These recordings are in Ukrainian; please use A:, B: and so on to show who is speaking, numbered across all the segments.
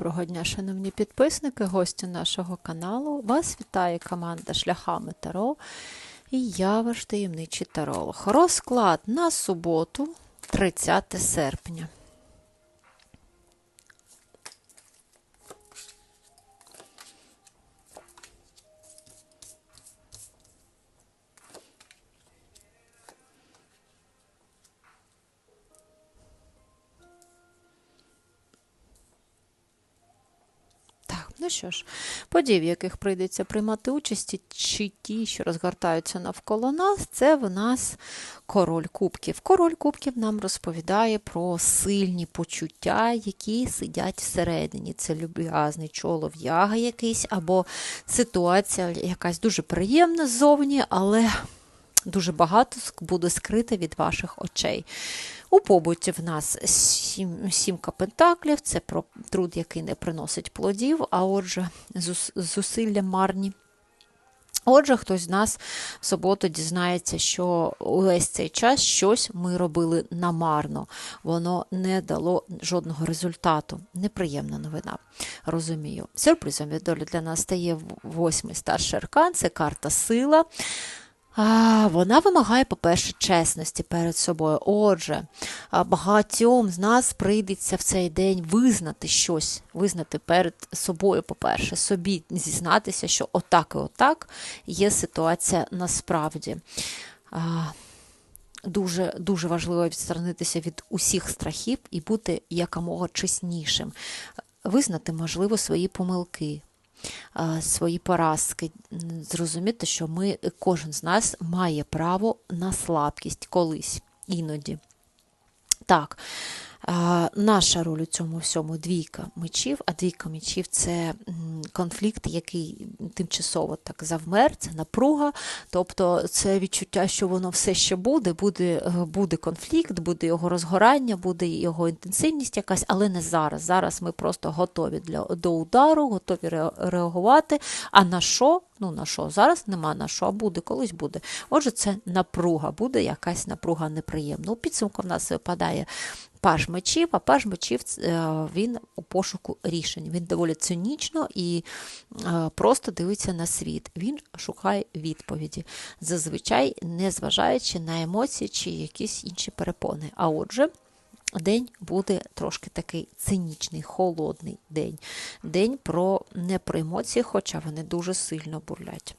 A: Доброго дня, шановні підписники, гості нашого каналу. Вас вітає команда Шляхами Таро. І я ваш таємничий таролог. Розклад на суботу, 30 серпня. Ну що ж, подій, в яких прийдеться приймати участь, чи ті, що розгортаються навколо нас, це в нас король кубків. Король кубків нам розповідає про сильні почуття, які сидять всередині. Це люб'язний чолов'яга якийсь, або ситуація якась дуже приємна ззовні, але дуже багато буде скрите від ваших очей. У побуті в нас сім, сімка пентаклів, це про труд, який не приносить плодів, а отже, зусилля марні. Отже, хтось з нас в суботу дізнається, що увесь цей час щось ми робили намарно, воно не дало жодного результату. Неприємна новина. Розумію. Сюрпризом від долі для нас стає восьмий старший аркан, це карта сила. А, Вона вимагає, по-перше, чесності перед собою. Отже, багатьом з нас прийдеться в цей день визнати щось, визнати перед собою, по-перше, собі зізнатися, що отак і отак є ситуація насправді. А, Дуже дуже важливо відсторонитися від усіх страхів і бути якомога чеснішим, визнати, можливо, свої помилки, свої поразки, зрозуміти, що ми, кожен з нас має право на слабкість колись, іноді. Так, Наша роль у цьому всьому двійка мечів, а двійка мечів це конфлікт, який тимчасово так завмер, це напруга, тобто це відчуття, що воно все ще буде, буде е, буде конфлікт, буде його розгорання, буде його інтенсивність якась, але не зараз. Зараз ми просто готові для, до удару, готові реагувати. А на що? Ну, на що? Зараз нема на що, а буде, колись буде. Отже, це напруга, буде якась напруга неприємна. У підсумку в нас випадає паж мечів, а паж мечів е, він у пошуку рішень. Він доволі цинічно і е, просто дивиться на світ. Він шукає відповіді, зазвичай не зважаючи на емоції чи якісь інші перепони. А отже. День буде трошки такий цинічний, холодний день. День про не про емоції, хоча вони дуже сильно бурлять.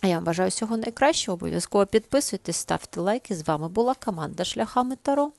A: А я вам бажаю всього найкращого. Обов'язково підписуйтесь, ставте лайки. З вами була команда Шляхами Таро.